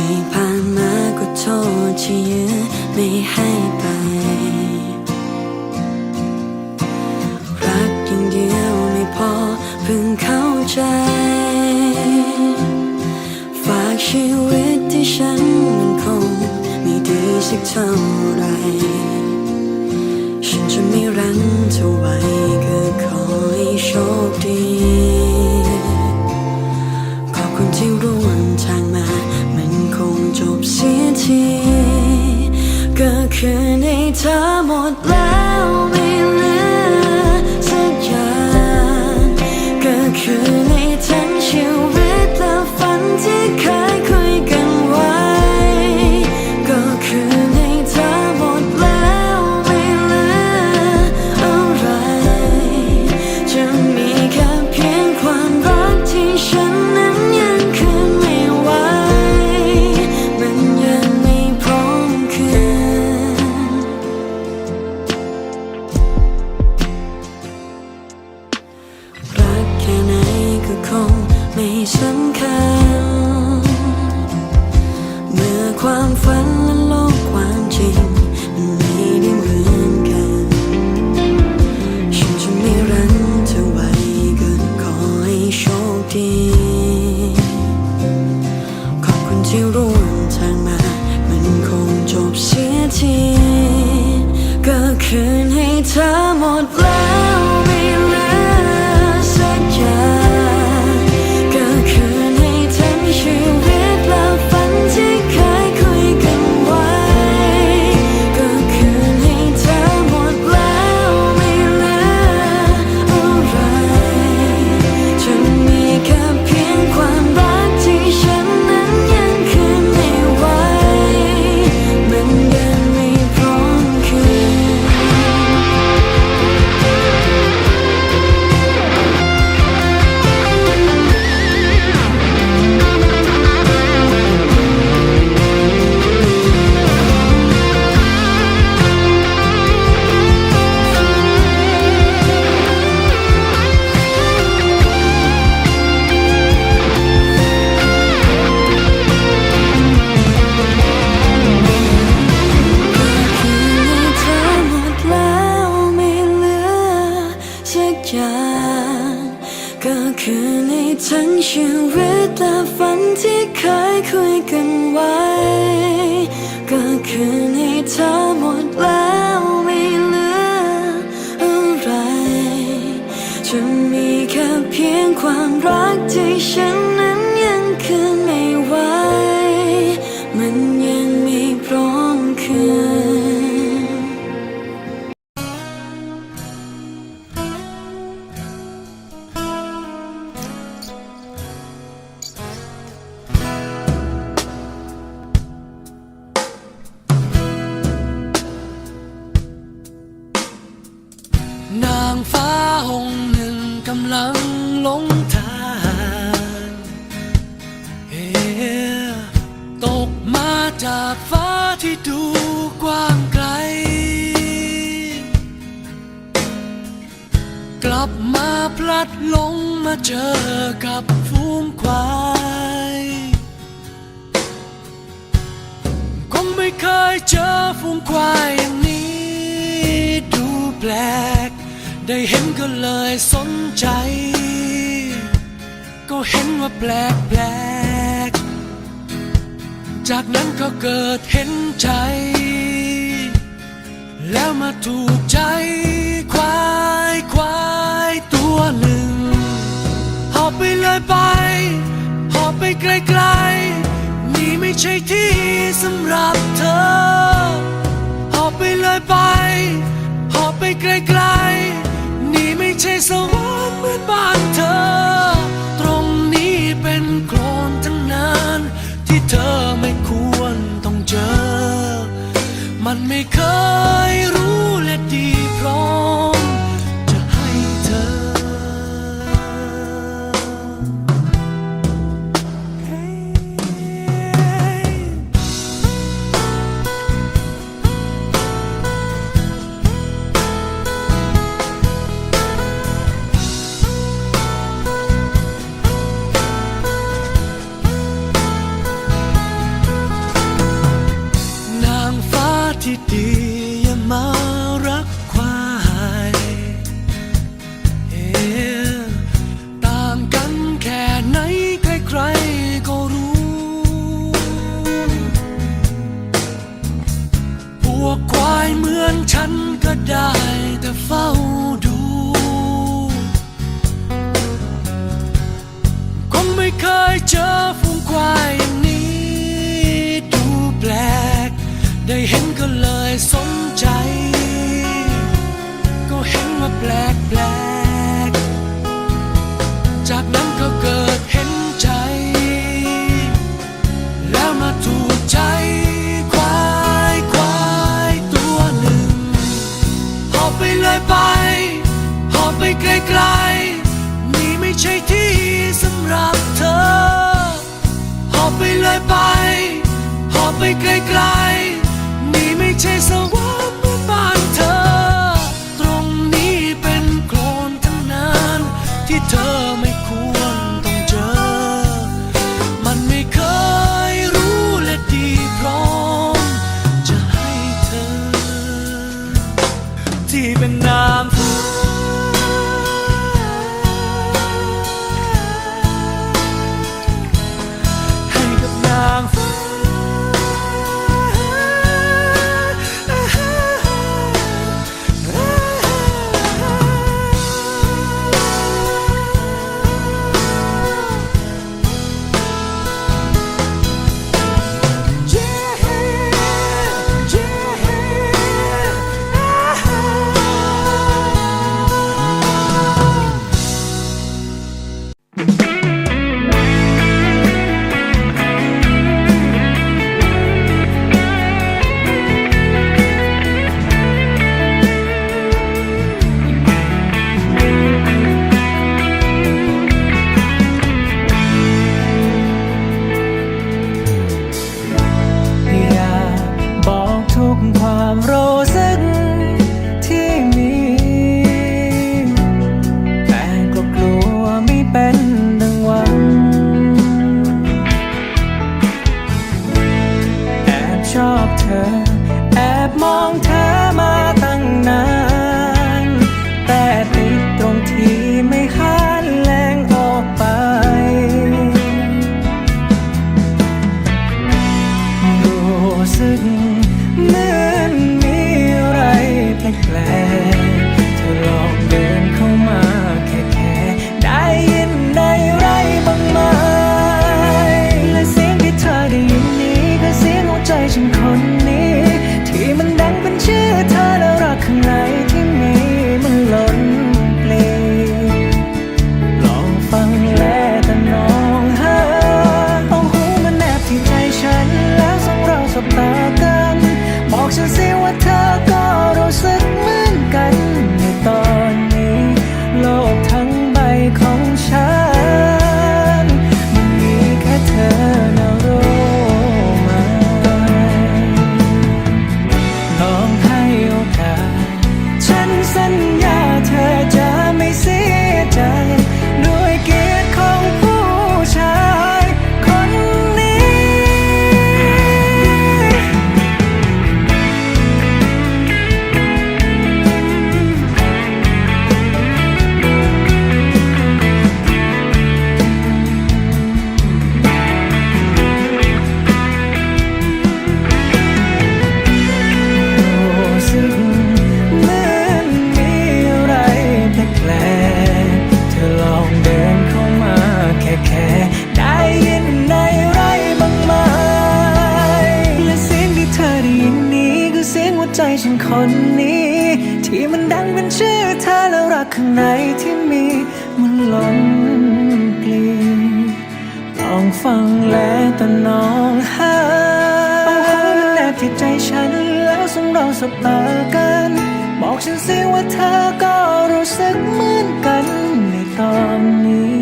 ที่ผ่านมาก็โทษที่ยื้อไม่ให้ไป รักอย่างเดียวไม่พอเพิ่งเข้าใจ ฝากชีวิตที่ฉันมันคงไม่ดีสักเท่าไร ฉันจะไม่รันเธอไว้ก็ขอให้โชคดี จบเสียทีก็คือในเธอหมดแล้ว ทางมา มันคงจบเสียที ก็คืนให้เธอหมดแล้ว จากฟ้าที่ดูกว้างไกล กลับมาพลัดหลงมาเจอกับฝูงควาย คงไม่เคยเจอฝูงควายอย่างนี้ ดูแปลก ได้เห็นก็เลยสนใจ ก็เห็นว่าแปลกแปลก จากนั้นก็เกิดเห็นใจ แล้วมาถูกใจควายควายตัวหนึ่ง หอบไปเลยไป หอบไปไกลๆ นี่ไม่ใช่ที่สำหรับเธอ หอบไปเลยไป หอบไปไกลๆ นี่ไม่ใช่สวรรค์เหมือนบ้านเธอ ตรงนี้เป็นโคลนทั้งนั้น เธอไม่ควรต้องเจอ มันไม่เคย ไกลๆนี่ไม่ใช่สวรรค์ อ แอบมองเธอมาตั้งนาน แต่ติดตรงที่ไม่หันแรงออกไป รู้สึกเหมือนมีอะไรแปลกๆเธอลองเดินเข้ามาแค่แค่ได้ยินได้ไรบ้างไหมและเสียงที่เธอได้ยินนี้คือเสียงหัวใจฉันคน รักข้างในที่มีมันล้นปลีลองฟังและแต่น้องหาเอาหูมันแนบที่ใจฉันแล้วส่งเราสบตากัน บอกฉันสิว่าเธอก็รู้สึกเหมือนกันในตอนนี้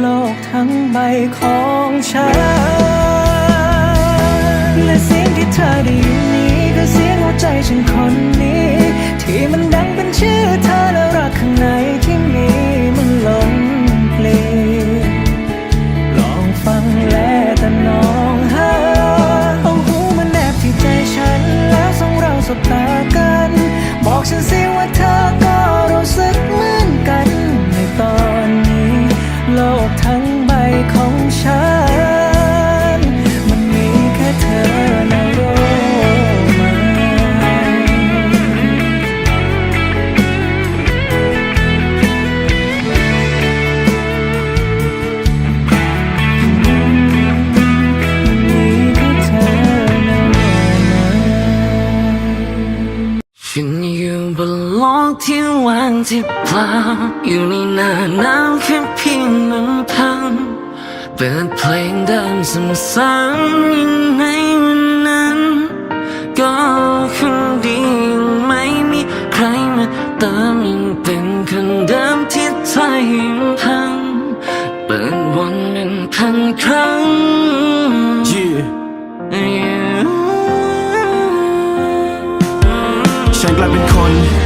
โลกทั้งใบของฉันและเสียงที่เธอได้ยินนี้คือเสียงหัวใจฉันคนนี้ ที่มันดังเป็นชื่อเธอแล้ว รักข้างในที่มีมัน โลกที่ว่างที่เปล่าอยู่ในหน้าน้ำแค่เพียงลำพังเปิดเพลงเดิมซ้ำๆยังไงวันนั้น ก็คงดีไม่มีใครมาเติมยังเป็นคนเดิมที่ใจยังพังเปิดวันเป็นพันครั้ง yeah. ฉันกลายเป็นคน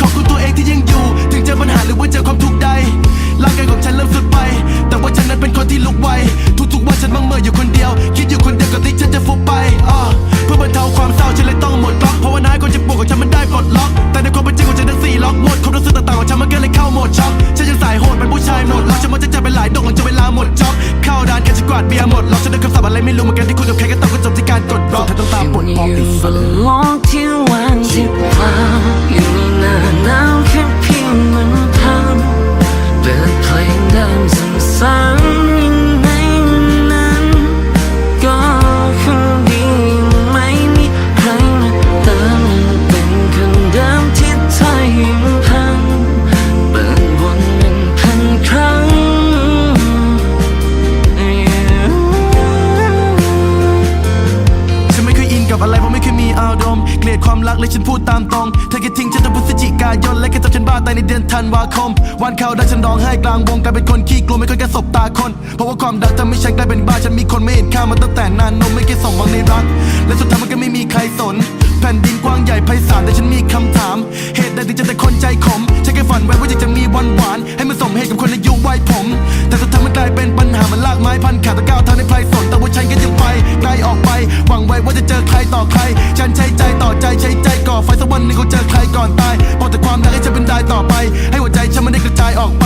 ขอบคุณตัวเองที่ยังอยู่ ถึงเจอปัญหาหรือว่าเจอความทุกข์ใดร่างกายของฉันเริ่มสุดไป แต่ว่าฉันนั้นเป็นคนที่ลุกไวทุกๆวันฉันมังเมื่ออยู่คนเดียว คิดอยู่คนเดียวก่อนที่ฉันจะฟุบไปอ่าเพื่อบรรเทาความเศร้าฉันเลยต้องหมดล็อกเพราะว่าน้ายคนจะปวดของฉันมันได้ปลดล็อก แต่ในความเป็นจริงของฉันทั้งสี่ล็อกหมดความรู้สึกต่างๆของฉันมันก็เลยเข้าโหมดช็อกฉันยังสายโหดเป็นผู้ชายหมดล็อกฉันมันจะเจอไปหลายดอกหลังจากเวลาหมดจ็อบเข้าร้านกันฉันกวาดเบียร์หมดล็อกฉันได้คำศัพท์อะไรไม่รู้เหมือนกันที่คุยกับใครก็ต้องก็จบที่การกดบล็อกเธอต้องตามปวดปอก ธันวาคม วันเข้าได้ฉันร้องไห้กลางวงกลายเป็นคนขี้กลัวไม่เคยกระสบตาคน เพราะว่าความดังทำให้ฉันกลายเป็นบ้าฉันมีคนไม่เห็นค่ามาตั้งแต่นานนมไม่เคยส่งหวังในรัก และสุดท้ายมันก็ไม่มีใครสน แผ่นดินกว้างใหญ่ไพศาลแต่ฉันมีคำถาม เหตุใดถึงจะแต่คนใจขมฉันแค่ฝันไว้ว่าอยากจะมีวันหวานให้มันสมเหตุกับคนอายุวัยผม แต่สุดท้ายมันกลายเป็นปัญหามันลากไม้พันขาตะก้าวทางในไพรสนแต่ว่าฉันก็ยังไปไกลออกไป หวังไว้ว่าจะเจอใครต่อใคร ฉันใช้ใจต่อใจใช้ใจก่อไฟสักวันหนึ่งคงเจอใครก่อนตาย ให้หัวใจฉันมันได้กระจายออกไป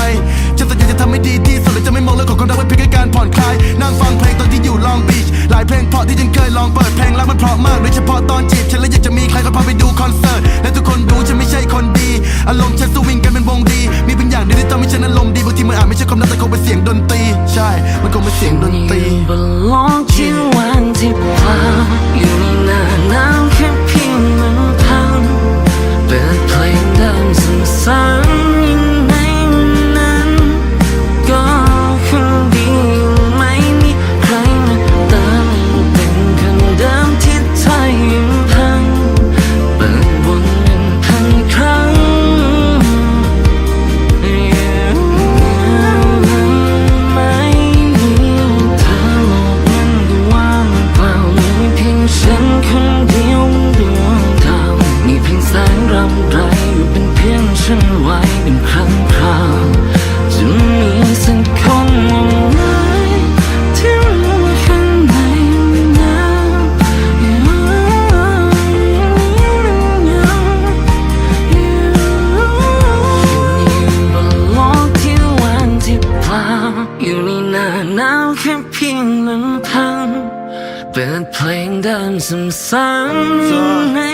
ฉันสัญญาจะทำให้ดีที่สุดและจะไม่มองเรื่องของความรักเป็นเพียงแค่การผ่อนคลาย นั่งฟังเพลงตอนที่อยู่ลองบีชหลายเพลงเพราะที่ฉันเคยลองเปิดเพลงรักมันเพราะมากโดยเฉพาะตอนจีบฉันเลยอยากจะมีใครก็พาไปดูคอนเสิร์ตและทุกคนรู้ฉันไม่ใช่คนดี อารมณ์ฉันสวิงกันเป็นวงดี มีเป็นอย่างเดียวที่ทำให้ฉันอารมณ์ดีบางทีมันอาจไม่ใช่ความรักแต่คงเป็นเสียงดนตรี ใช่ มันคงเป็นเสียงดนตรี ยง